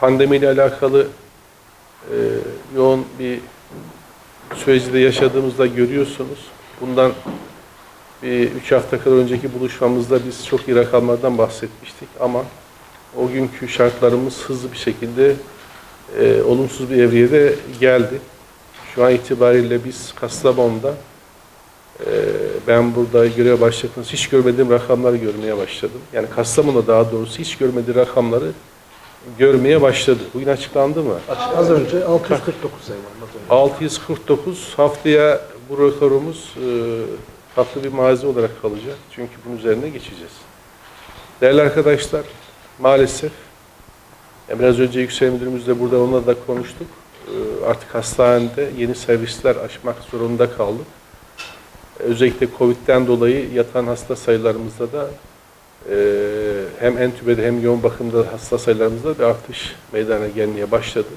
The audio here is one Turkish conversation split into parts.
pandemiyle alakalı e, yoğun bir süreci de yaşadığımızda görüyorsunuz. Bundan bir üç hafta kadar önceki buluşmamızda biz çok iyi rakamlardan bahsetmiştik ama o günkü şartlarımız hızlı bir şekilde e, olumsuz bir evreye de geldi. Şu an itibariyle biz Kastamonu'da e, ben burada görev başladığımız hiç görmediğim rakamları görmeye başladım. Yani Kastamonu daha doğrusu hiç görmediği rakamları görmeye başladı. Bugün açıklandı mı? Az önce 649 sayı var. Az önce. 649 haftaya bu rekorumuz e, farklı bir mazi olarak kalacak. Çünkü bunun üzerine geçeceğiz. Değerli arkadaşlar, maalesef ya biraz önce Yüksel Müdürümüzle burada onunla da konuştuk. E, artık hastanede yeni servisler açmak zorunda kaldık. E, Özellikle Covid'den dolayı yatan hasta sayılarımızda da e, hem entübede hem yoğun bakımda hasta sayılarımızda bir artış meydana gelmeye başladı.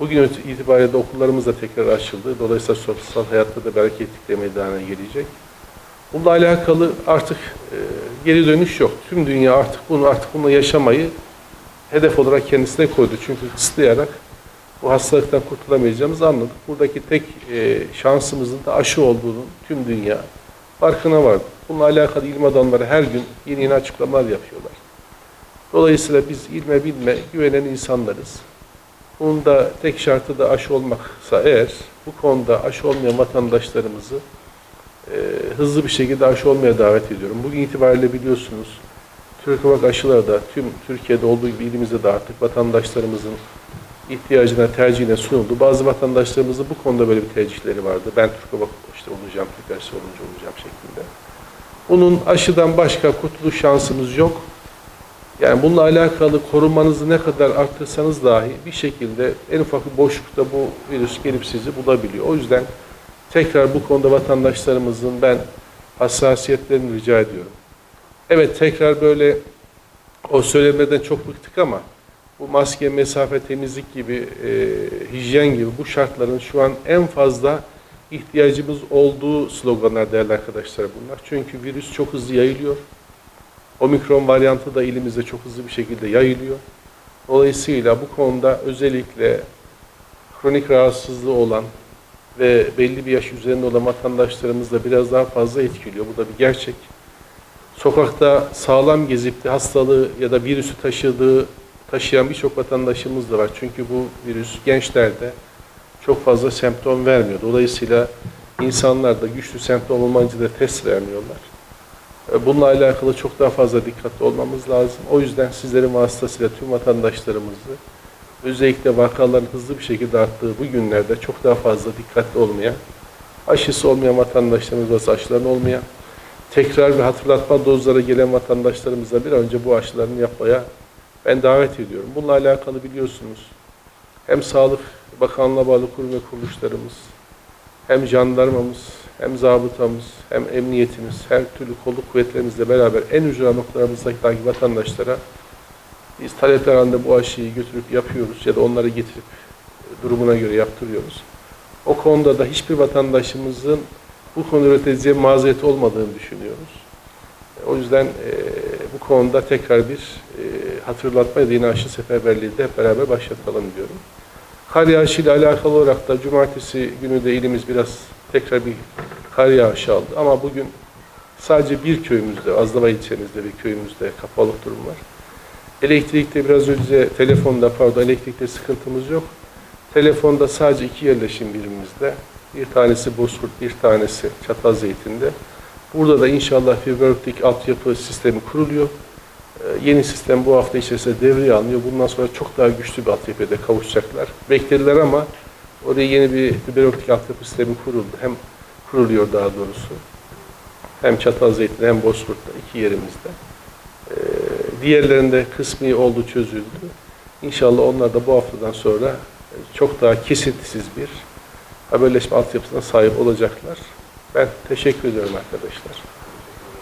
Bugün itibariyle de okullarımız da tekrar açıldı. Dolayısıyla sosyal hayatta da bir hareketlik de meydana gelecek. Bununla alakalı artık e, geri dönüş yok. Tüm dünya artık bunu artık bununla yaşamayı hedef olarak kendisine koydu. Çünkü kısıtlayarak bu hastalıktan kurtulamayacağımızı anladık. Buradaki tek e, şansımızın da aşı olduğunu tüm dünya farkına vardı. Bununla alakalı ilim adamları her gün yeni yeni açıklamalar yapıyorlar. Dolayısıyla biz ilme bilme güvenen insanlarız. Bunun da tek şartı da aşı olmaksa eğer bu konuda aşı olmayan vatandaşlarımızı e, hızlı bir şekilde aşı olmaya davet ediyorum. Bugün itibariyle biliyorsunuz Türkovak aşıları da tüm Türkiye'de olduğu gibi ilimizde de artık vatandaşlarımızın ihtiyacına, tercihine sunuldu. Bazı vatandaşlarımızın bu konuda böyle bir tercihleri vardı. Ben Türkovak işte olacağım, Türk aşısı olunca olacağım şeklinde. Bunun aşıdan başka kurtuluş şansımız yok. Yani bununla alakalı korunmanızı ne kadar arttırsanız dahi bir şekilde en ufak bir boşlukta bu virüs gelip sizi bulabiliyor. O yüzden tekrar bu konuda vatandaşlarımızın ben hassasiyetlerini rica ediyorum. Evet tekrar böyle o söylemeden çok bıktık ama bu maske, mesafe, temizlik gibi, e, hijyen gibi bu şartların şu an en fazla ihtiyacımız olduğu sloganlar değerli arkadaşlar bunlar. Çünkü virüs çok hızlı yayılıyor. Omikron varyantı da ilimizde çok hızlı bir şekilde yayılıyor. Dolayısıyla bu konuda özellikle kronik rahatsızlığı olan ve belli bir yaş üzerinde olan vatandaşlarımız da biraz daha fazla etkiliyor. Bu da bir gerçek. Sokakta sağlam gezip de hastalığı ya da virüsü taşıdığı taşıyan birçok vatandaşımız da var. Çünkü bu virüs gençlerde çok fazla semptom vermiyor. Dolayısıyla insanlar da güçlü semptom olmayınca da test vermiyorlar. E, Bununla alakalı çok daha fazla dikkatli olmamız lazım. O yüzden sizlerin vasıtasıyla tüm vatandaşlarımızı özellikle vakaların hızlı bir şekilde arttığı bu günlerde çok daha fazla dikkatli olmaya, aşısı olmayan vatandaşlarımız varsa aşıların olmaya, tekrar ve hatırlatma dozlara gelen vatandaşlarımıza bir önce bu aşılarını yapmaya ben davet ediyorum. Bununla alakalı biliyorsunuz hem Sağlık Bakanlığı'na bağlı kurum ve kuruluşlarımız, hem jandarmamız, hem zabıtamız, hem emniyetimiz, her türlü kolluk kuvvetlerimizle beraber en ücra noktalarımızdaki vatandaşlara biz talepler halinde bu aşıyı götürüp yapıyoruz ya da onları getirip durumuna göre yaptırıyoruz. O konuda da hiçbir vatandaşımızın bu konuda üreteceği mazereti olmadığını düşünüyoruz. O yüzden e, bu konuda tekrar bir e, hatırlatma ya da yine aşı seferberliği de hep beraber başlatalım diyorum. Kar yağışı ile alakalı olarak da cumartesi günü de ilimiz biraz tekrar bir kar yağışı aldı. Ama bugün sadece bir köyümüzde, Azdava ilçemizde bir köyümüzde kapalık durum var. Elektrikte biraz önce telefonda pardon elektrikte sıkıntımız yok. Telefonda sadece iki yerleşim birimimizde. Bir tanesi Bozkurt, bir tanesi Çatalzeytin'de. Burada da inşallah fiber optik altyapı sistemi kuruluyor. Ee, Yeni sistem bu hafta içerisinde devreye alınıyor. Bundan sonra çok daha güçlü bir altyapıya da kavuşacaklar. Beklediler ama oraya yeni bir fiber optik altyapı sistemi kuruldu. Hem kuruluyor daha doğrusu. Hem Çatalzeytin'de hem Bozkurt'ta iki yerimizde. Ee, Diğerlerinde kısmi oldu çözüldü. İnşallah onlar da bu haftadan sonra çok daha kesintisiz bir haberleşme altyapısına sahip olacaklar. Ben teşekkür ediyorum arkadaşlar.